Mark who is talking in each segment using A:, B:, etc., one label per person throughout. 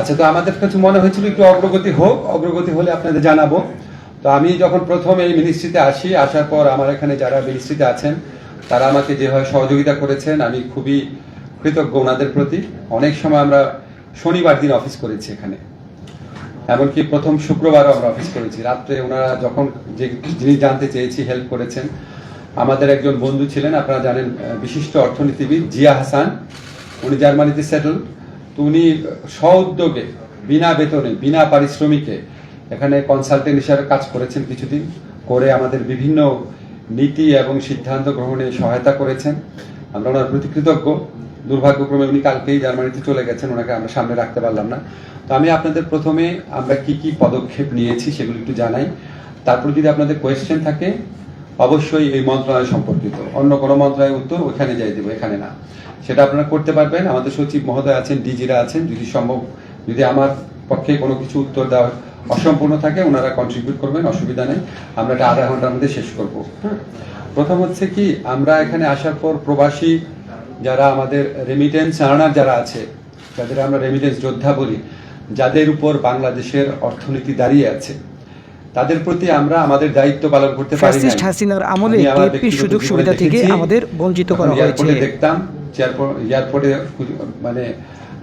A: আচ্ছা তো আমাদের কাছে মনে হয়েছিল একটু অগ্রগতি হোক, অগ্রগতি হলে আপনাদের জানাব। তো আমি যখন প্রথম এই মিনিস্ট্রিতে আসি, আসার পর আমার এখানে যারা মিনিস্ট্রিতে আছেন, তারা আমাকে যেভাবে সহযোগিতা করেছেন, আমি খুবই কৃতজ্ঞ ওনাদের প্রতি। অনেক সময় আমরা শনিবার দিন অফিস করেছি এখানে। এমনকি প্রথম শুক্রবারও আমরা অফিস করেছি। রাত্রে ওনারা যখন যে জিনিস জানতে চেয়েছি হেল্প করেছেন। আমাদের একজন বন্ধু ছিলেন, আপনারা জানেন বিশিষ্ট অর্থনীতিবিদ জিয়া হাসান। উনি জার্মানিতে সেটেল উনি স্বউদ্যোগে বিনা বেতনে, বিনা পারিশ্রমিকে এখানে কনসালটেন্ট হিসাবে কাজ করেছেন কিছুদিন, করে আমাদের বিভিন্ন নীতি এবং সিদ্ধান্ত গ্রহণে সহায়তা করেছেন। আমরা ওনার প্রতি কৃতজ্ঞ। দুর্ভাগ্যক্রমে উনি কালকেই জার্মানিতে চলে গেছেন, ওনাকে আমরা সামনে রাখতে পারলাম না। তো আমি আপনাদের প্রথমে আমরা কি কি পদক্ষেপ নিয়েছি সেগুলো একটু জানাই। তারপর যদি আপনাদের কোয়েশ্চেন থাকে অবশ্যই এই মন্ত্রণালয় সম্পর্কিত। অন্য কোনো মন্ত্রণালয়ের উত্তর ওখানে যাই দেবো, এখানে না। সেটা আপনারা করতে পারবেন। আমাদের সচিব মহোদয় আছেন, ডিজিরা আছেন। যদি সম্ভব, যদি আমার পক্ষে কোনো কিছু উত্তর দেওয়া অসম্পূর্ণ থাকে, ওনারা কন্ট্রিবিউট করবেন, অসুবিধা নেই। আমরা এটা আধা ঘণ্টার মধ্যে শেষ করব। প্রথম হচ্ছে কি, আমরা এখানে আসার পর প্রবাসী যারা আমাদের রেমিটেন্স আর্নার যারা আছে, যাদের আমরা রেমিটেন্স যোদ্ধা বলি, যাদের উপর বাংলাদেশের অর্থনীতি দাঁড়িয়ে আছে তাদের প্রতি আমরা আমাদের দায়িত্ব পালন করতে পারি।
B: ফ্যাসিস্ট হাসিনার আমলে
A: ব্যক্তিগত
B: সুযোগ সুবিধা থেকে আমাদের বঞ্চিত করা হয়েছে।
A: দেখতাম এয়ারপোর্টে মানে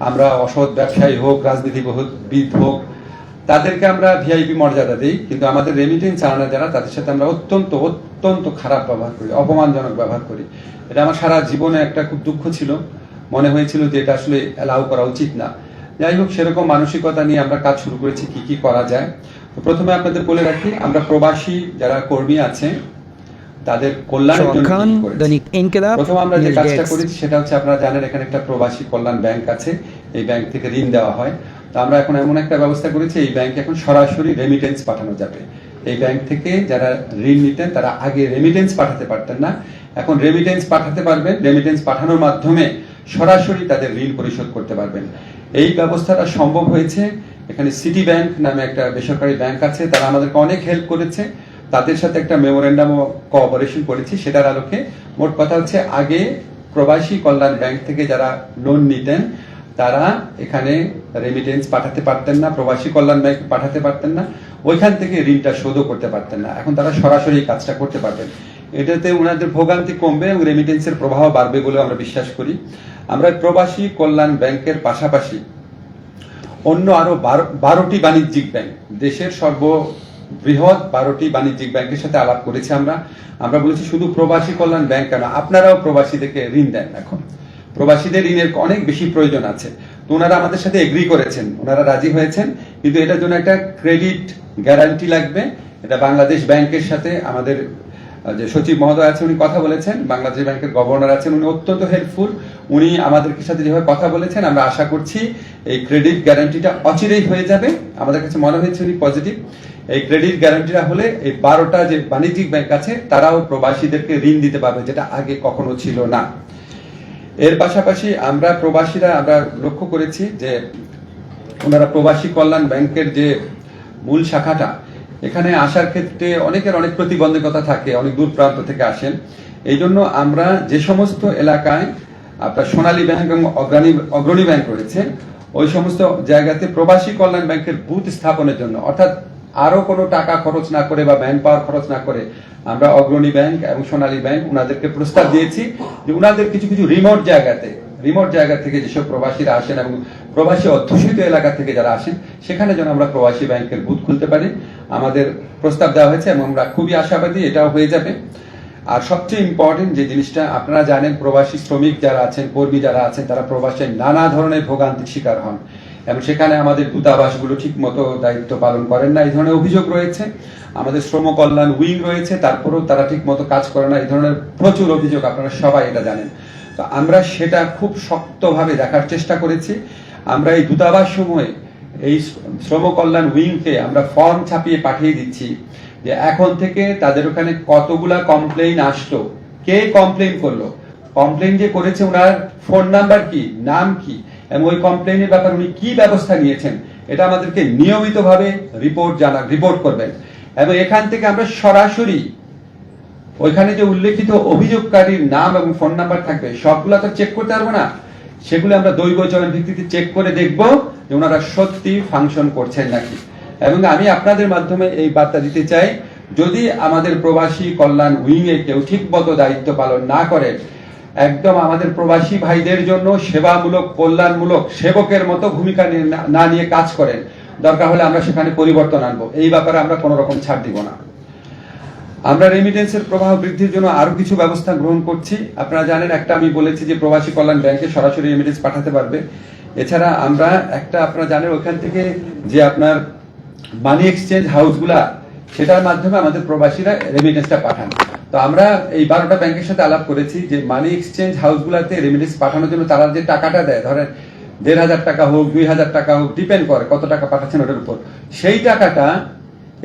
A: আমরা অসৎ ব্যবসায়ী হোক রাজনীতিবিদ হোক তাদেরকে আমরা ভিআইপি মর্যাদা দিই কিন্তু আমাদের রেমিটেন্স আনা যারা তাদের সাথে আমরা অত্যন্ত অত্যন্ত খারাপ ব্যবহার করি অপমানজনক ব্যবহার করি। এটা আমার সারা জীবনে একটা খুব দুঃখ ছিল। মনে হয়েছিল যে এটা আসলে অ্যালাউ করা উচিত না। যাই হোক সেরকম মানসিকতা নিয়ে আমরা কাজ শুরু করেছি কি কি করা যায়। প্রথমে আপনাদের বলে রাখি আমরা প্রবাসী যারা কর্মী আছে তাদের কল্যাণের জন্য প্রথম আমরা যে কাজটা। করেছি সেটা হচ্ছে আপনারা জানেন এখানে একটা প্রবাসী কল্যাণ ব্যাংক আছে এই ব্যাংক থেকে ঋণ দেওয়া হয়। তো আমরা এখন এমন একটা ব্যবস্থা করেছি এই ব্যাংকে এখন সরাসরি রেমিটেন্স পাঠানো যাবে। এই ব্যাংক থেকে যারা ঋণ নিতেন তারা আগে রেমিটেন্স পাঠাতে পারতেন না। এখন রেমিটেন্স পাঠাতে পারবেন রেমিটেন্স পাঠানোর মাধ্যমে সরাসরি তাদের ঋণ পরিশোধ করতে পারবেন। এই ব্যবস্থাটা সম্ভব হয়েছে এখানে সিটি ব্যাংক নামে একটা বেসরকারি ব্যাংক আছে, তারা আমাদেরকে অনেক হেল্প করেছে। তাদের সাথে একটা মেমোরেন্ডাম কোঅপারেশন করেছি, সেটার আলোকে। মোট কথা হচ্ছে, আগে প্রবাসী কল্যাণ ব্যাংক থেকে যারা লোন নিতেন, তারা এখানে রেমিটেন্স পাঠাতে পারতেন না, প্রবাসী কল্যাণ ব্যাংক পাঠাতে পারতেন না, ওইখান থেকে ঋণটা শোধও করতে পারতেন না। এখন তারা সরাসরি কাজটা করতে পারবেন। এটাতে ওনাদের ভোগান্তি কমবে এবং রেমিটেন্সের প্রবাহ বাড়বে বলে আমরা বিশ্বাস করি। আমরা প্রবাসী কল্যাণ ব্যাংকের পাশাপাশি অন্য আরও বারো- বারোটি বাণিজ্যিক ব্যাংক। দেশের সর্ব বৃহৎ বারোটি বাণিজ্যিক ব্যাংকের সাথে আলাপ করেছি আমরা। আমরা বলেছি শুধু প্রবাসী কল্যাণ ব্যাংক কেন? আপনারাও প্রবাসীদেরকে ঋণ দেন এখন। প্রবাসীদের ঋণের অনেক বেশি প্রয়োজন আছে। তো ওনারা আমাদের সাথে এগ্রি করেছেন। ওনারা রাজি হয়েছেন। কিন্তু এটার জন্য একটা ক্রেডিট গ্যারান্টি লাগবে। এটা বাংলাদেশ ব্যাংকের সাথে আমাদের যে সচিব মহোদয় আছে, উনি কথা বলেছেন। বাংলাদেশ ব্যাংকের গভর্নর আছেন। উনি অত্যন্ত হেল্পফুল উনি আমাদের সাথে যেভাবে কথা বলেছেন, আমরা আশা করছি এই ক্রেডিট গ্যারান্টিটা অচিরেই হয়ে যাবে। আমাদের কাছে মনে হয়েছে উনি পজিটিভ এই ক্রেডিট গ্যারান্টিটা হলে এই বারোটা যে বাণিজ্যিক ব্যাংক আছে, তারাও প্রবাসীদেরকে ঋণ দিতে পারবে, যেটা আগে কখনো ছিল না। এর পাশাপাশি আমরা প্রবাসীরা, আমরা লক্ষ্য করেছি যে ওনারা প্রবাসী কল্যাণ ব্যাংকের যে মূল শাখাটা, এখানে আসার ক্ষেত্রে অনেকের অনেক প্রতিবন্ধকতা থাকে, অনেক দূর প্রান্ত থেকে আসেন। এই জন্য আমরা যে সমস্ত এলাকায় আপনার সোনালী ব্যাংক এবং অগ্রণী অগ্রণী ব্যাংক রয়েছে। ওই সমস্ত জায়গাতে প্রবাসী কল্যাণ ব্যাংকের বুথ স্থাপনের জন্য, অর্থাৎ আরও কোনো টাকা খরচ না করে বা ম্যান পাওয়ার খরচ না করে আমরা অগ্রণী ব্যাংক এবং সোনালী ব্যাংক ওনাদেরকে প্রস্তাব দিয়েছি যে উনাদের কিছু কিছু রিমোট জায়গাতে রিমোট জায়গা থেকে যেসব প্রবাসীরা আসেন এবং প্রবাসী অধ্যুষিত এলাকা থেকে যারা আসেন, সেখানে যেন আমরা প্রবাসী ব্যাংকের বুথ খুলতে পারি। আমাদের প্রস্তাব দেওয়া হয়েছে এবং আমরা খুবই আশাবাদী এটাও হয়ে যাবে। আর সবচেয়ে ইম্পর্টেন্ট যে জিনিসটা, আপনারা জানেন প্রবাসী শ্রমিক যারা আছেন, কর্মী যারা আছেন, তারা প্রবাসে নানা ধরনের ভোগান্তির শিকার হন। এবং সেখানে আমাদের দূতাবাসগুলো ঠিক মতো দায়িত্ব পালন করেন না, এই ধরনের অভিযোগ রয়েছে। আমাদের শ্রম কল্যাণ উইং রয়েছে, তারপরেও তারা ঠিক মতো কাজ করে না, এই ধরনের প্রচুর অভিযোগ আপনারা সবাই এটা জানেন। তো আমরা সেটা খুব শক্তভাবে দেখার চেষ্টা করেছি। আমরা এই দূতাবাস সমূহে এই শ্রম কল্যাণ উইংকে আমরা ফর্ম ছাপিয়ে পাঠিয়ে দিচ্ছি। যে এখন থেকে তাদের ওখানে কতগুলা কমপ্লেইন আসলো? কে কমপ্লেইন করল? কমপ্লেইন যে করেছে ওনার ফোন নাম্বার কি? নাম কি? এবং ওই কমপ্লেইনের ব্যাপারে উনি কি ব্যবস্থা নিয়েছেন? এটা আমাদেরকে নিয়মিতভাবে রিপোর্ট জানা রিপোর্ট করবেন। এবং এখান থেকে আমরা সরাসরি ওইখানে যে উল্লেখিত অভিযোগকারীর নাম এবং ফোন নাম্বার থাকবে, সবগুলা তো চেক করতে পারব না। সেগুলো আমরা দৈব ভিত্তিতে চেক করে দেখব যে ওনারা সত্যি ফাংশন করছেন নাকি। এবং আমি আপনাদের মাধ্যমে এই বার্তা দিতে চাই, যদি আমাদের প্রবাসী কল্যাণ উইংয়ে কেউ ঠিকমতো দায়িত্ব পালন না করেন একদম আমাদের প্রবাসী ভাইদের জন্য সেবামূলক, কল্যাণমূলক সেবকের মতো ভূমিকা না- নিয়ে কাজ করেন, দরকার হলে আমরা সেখানে পরিবর্তন আনব। এই ব্যাপারে আমরা কোনো রকম ছাড় দিব না। আমরা রেমিটেন্সের প্রবাহ বৃদ্ধির জন্য আরও কিছু ব্যবস্থা গ্রহণ করছি। আপনারা জানেন, একটা আমি বলেছি যে প্রবাসী কল্যাণ ব্যাংকে সরাসরি রেমিটেন্স পাঠাতে পারবে। এছাড়া আমরা একটা, আপনারা জানেন, ওখান থেকে যে আপনার মানি এক্সচেঞ্জ হাউসগুলা সেটার মাধ্যমে আমাদের প্রবাসীরা রেমিটেন্সটা পাঠান। তো আমরা এই বারোটা ব্যাংকের সাথে আলাপ করেছি যে মানি এক্সচেঞ্জ হাউসগুলাতে রেমিটেন্স পাঠানোর জন্য তারা যে টাকাটা দেয়, ধরেন দেড় হাজার টাকা হোক, দুই হাজার টাকা হোক ডিপেন্ড করে কত টাকা পাঠাচ্ছেন ওটার উপর। সেই টাকাটা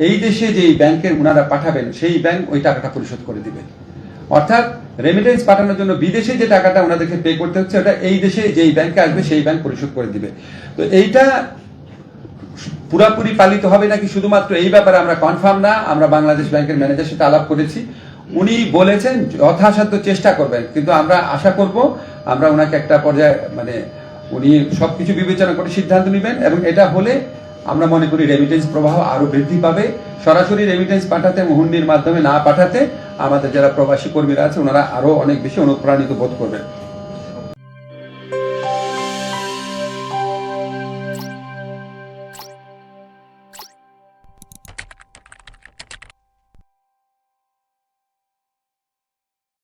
A: এই দেশে যে ব্যাংকের ওনারা পাঠাবেন, সেই ব্যাংক ওই টাকাটা পরিশোধ করে দিবে। অর্থাৎ রেমিটেন্স পাঠানোর জন্য বিদেশে যে টাকাটা ওনাদেরকে পে করতে হচ্ছে, ওটা এই দেশে যেই ব্যাংকে আসবে, সেই ব্যাংক পরিশোধ করে দিবে। তো এইটা পুরাপুরি পালিত হবে নাকি শুধুমাত্র এই ব্যাপারে আমরা কনফার্ম না, আমরা বাংলাদেশ ব্যাংকের ম্যানেজার সাথে আলাপ করেছি। উনি বলেছেন যথাসাধ্য চেষ্টা করবেন, কিন্তু আমরা আশা করব, আমরা ওনাকে একটা পর্যায়ে মানে উনি সবকিছু বিবেচনা করে সিদ্ধান্ত নেবেন এবং এটা হলে আমরা মনে করি রেমিটেন্স প্রবাহ আরও বৃদ্ধি পাবে। সরাসরি রেমিটেন্স পাঠাতে হুন্ডির মাধ্যমে না পাঠাতে আমাদের যারা প্রবাসী কর্মীরা আছে, ওনারা আরও অনেক বেশি অনুপ্রাণিত বোধ করবেন।